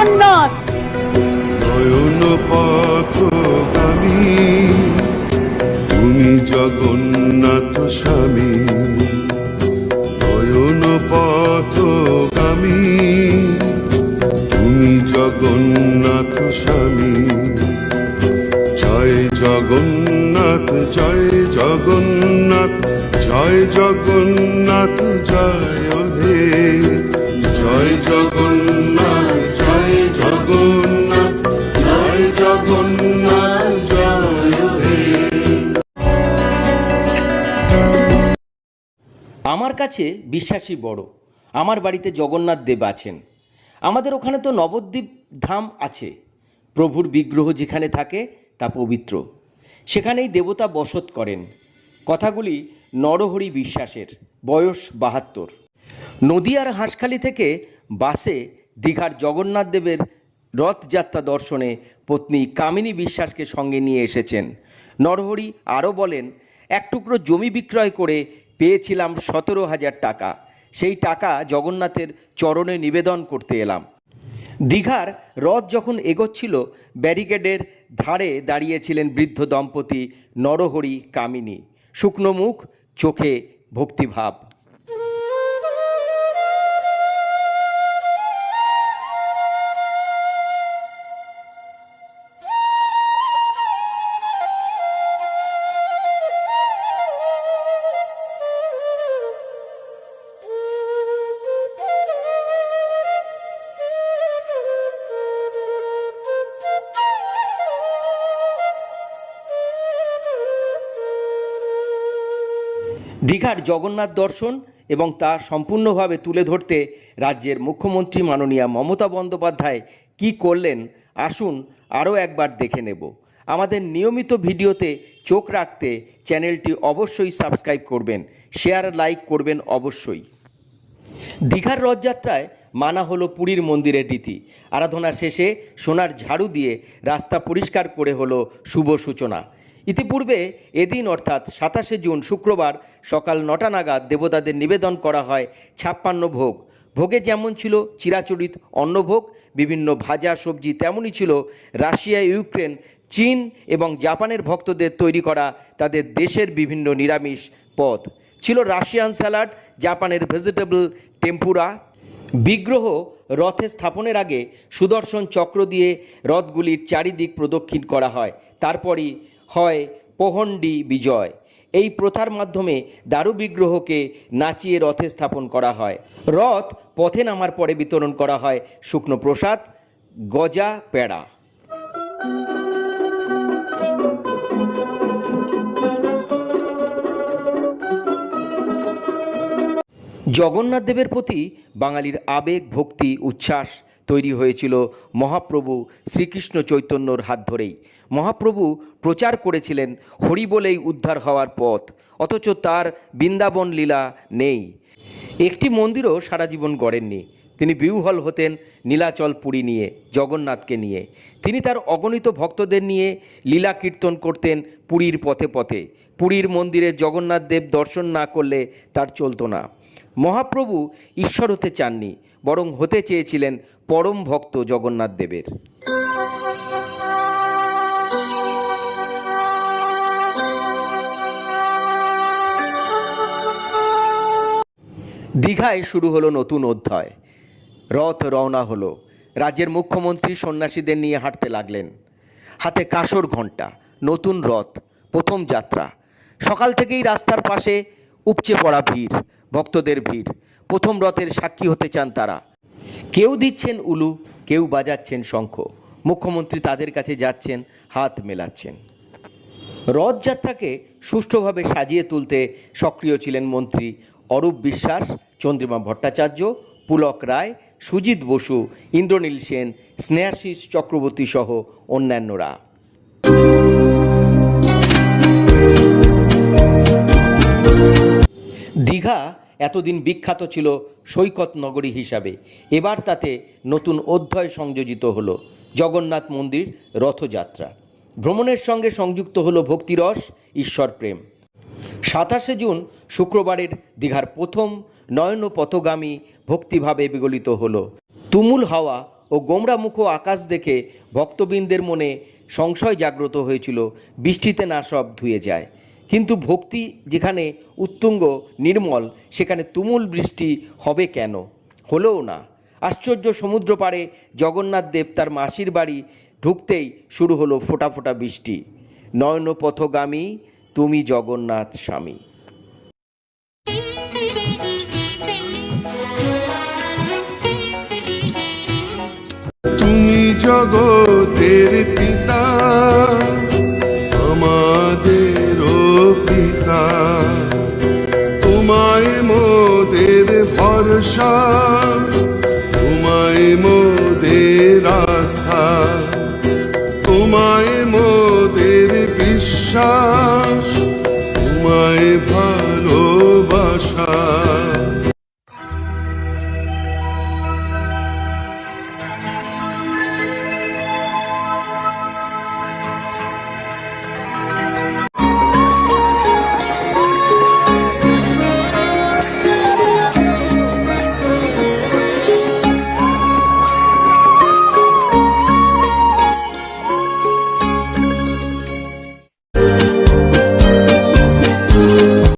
জগন্নাথ। নয়ন পথগামী তুমি জগন্নাথ স্বামী। নয়ন পথগামী তুমি জগন্নাথ স্বামী। জয় জগন্নাথ জয় জগন্নাথ জয় জগন্নাথ। আমার কাছে বিশ্বাসী বড়। আমার বাড়িতে জগন্নাথ দেব আছেন। আমাদের ওখানে তো নবদ্বীপ ধাম আছে। প্রভুর বিগ্রহ যেখানে থাকে, তা পবিত্র। সেখানেই দেবতা বসত করেন। কথাগুলি নরহরি বিশ্বাসের, বয়স বাহাত্তর। নদিয়ার হাঁসখালি থেকে বাসে দীঘার জগন্নাথ দেবের রথযাত্রা দর্শনে পত্নী কামিনী বিশ্বাসকে সঙ্গে নিয়ে এসেছেন। নরহরি আরও বলেন, এক টুকরো জমি বিক্রয় করে পেয়েছিলাম সতেরো হাজার টাকা। সেই টাকা জগন্নাথের চরণে নিবেদন করতে এলাম। দীঘার রথ যখন এগোচ্ছিল, ব্যারিকেডের ধারে দাঁড়িয়েছিলেন বৃদ্ধ দম্পতি নরহরি কামিনী। শুকনো মুখ, চোখে ভক্তিভাব। দীঘার জগন্নাথ দর্শন এবং তা সম্পূর্ণভাবে তুলে ধরতে রাজ্যের মুখ্যমন্ত্রী মাননীয়া মমতা বন্দ্যোপাধ্যায় কি করলেন, আসুন আরও একবার দেখে নেব। আমাদের নিয়মিত ভিডিওতে চোখ রাখতে চ্যানেলটি অবশ্যই সাবস্ক্রাইব করবেন, শেয়ার, লাইক করবেন অবশ্যই। দীঘার রথযাত্রায় মানা হলো পুরীর মন্দিরের রীতি। আরাধনা শেষে সোনার ঝাড়ু দিয়ে রাস্তা পরিষ্কার করে হলো শুভ সূচনা। ইতিপূর্বে এদিন অর্থাৎ সাতাশে জুন শুক্রবার সকাল নটা নাগাদ দেবতাদের নিবেদন করা হয় ছাপ্পান্ন ভোগ। ভোগে যেমন ছিল চিরাচরিত অন্নভোগ বিভিন্ন ভাজা সবজি তেমনই ছিল রাশিয়া, ইউক্রেন, চীন এবং জাপানের ভক্তদের তৈরি করা তাদের দেশের বিভিন্ন নিরামিষ পদ। ছিল রাশিয়ান স্যালাড, জাপানের ভেজিটেবল টেম্পুরা। বিগ্রহ রথে স্থাপনের আগে সুদর্শন চক্র দিয়ে রথগুলির চারিদিক প্রদক্ষিণ করা হয়। তারপরই হয় পোহণ্ডি বিজয়। এই প্রথার মাধ্যমে দারু বিগ্রহকে নাচিয়ে রথে স্থাপন করা হয়। রথ পথে নামার পরে বিতরণ করা হয় শুকনো প্রসাদ, গজা, পেড়া। জগন্নাথ দেবের প্রতি বাঙালির আবেগ, ভক্তি, উচ্ছ্বাস তৈরি হয়েছিল মহাপ্রভু শ্রীকৃষ্ণ চৈতন্যর হাত ধরেই। মহাপ্রভু প্রচার করেছিলেন হরি বলেই উদ্ধার হওয়ার পথ, অথচ তার বৃন্দাবন লীলা নেই। একটি মন্দিরও সারা জীবন গড়েননি। তিনি বিউহল হতেন নীলাচল পুরী নিয়ে, জগন্নাথকে নিয়ে। তিনি তার অগণিত ভক্তদের নিয়ে লীলা কীর্তন করতেন পুরীর পথে পথে। পুরীর মন্দিরে জগন্নাথ দেব দর্শন না করলে তার চলতো না। মহাপ্রভু ঈশ্বর হতে চাননি, বরং হতে চেয়েছিলেন পরম ভক্ত জগন্নাথ দেবের। দীঘায় শুরু হলো নতুন অধ্যায়। রথ রওনা হলো। রাজ্যের মুখ্যমন্ত্রী সন্ন্যাসীদের নিয়ে হাঁটতে লাগলেন। হাতে কাসর ঘণ্টা, নতুন রথ, প্রথম যাত্রা। সকাল থেকেই রাস্তার পাশে উপচে পড়া ভিড়। ভক্তদের ভিড়। প্রথম রথের সাক্ষী হতে চান তারা। কেউ দিচ্ছেন উলু, কেউ বাজাচ্ছেন শঙ্খ। মুখ্যমন্ত্রী তাদের কাছে যাচ্ছেন, হাত মেলাচ্ছেন। রথযাত্রাকে সুষ্ঠুভাবে সাজিয়ে তুলতে সক্রিয় ছিলেন মন্ত্রী অরূপ বিশ্বাস, চন্দ্রিমা ভট্টাচার্য, পুলক রায়, সুজিত বসু, ইন্দ্রনীল সেন, স্নেহাশিস চক্রবর্তী সহ অন্যান্যরা। এতদিন বিখ্যাত ছিল সৈকত নগরী হিসাবে। এবার তাতে নতুন অধ্যায় সংযোজিত হলো, জগন্নাথ মন্দির রথযাত্রা। ভ্রমণের সঙ্গে সংযুক্ত হলো ভক্তিরস ঈশ্বর প্রেম সাতাশে জুন, শুক্রবারের দীঘার প্রথম নয়ন পথগামী ভক্তিভাবে বিগলিত হলো। তুমুল হাওয়া ও গোমরামুখো আকাশ দেখে ভক্তবৃন্দের মনে সংশয় জাগ্রত হয়েছিল, বৃষ্টিতে না সব ধুয়ে যায়। কিন্তু ভক্তি যেখানে উত্তুঙ্গ, নির্মল, সেখানে তুমুল বৃষ্টি হবে কেন? হলেও না। আশ্চর্য সমুদ্র পাড়ে জগন্নাথ দেব তার মাসির বাড়ি ঢুকতেই শুরু হলো ফোঁটা ফোঁটা বৃষ্টি। নয়নপথগামী, তুমি জগন্নাথ স্বামী। তুমি জগতের ভরসা তোমায় মোদের আস্থা তোমায় মোদের বিশ্বাস।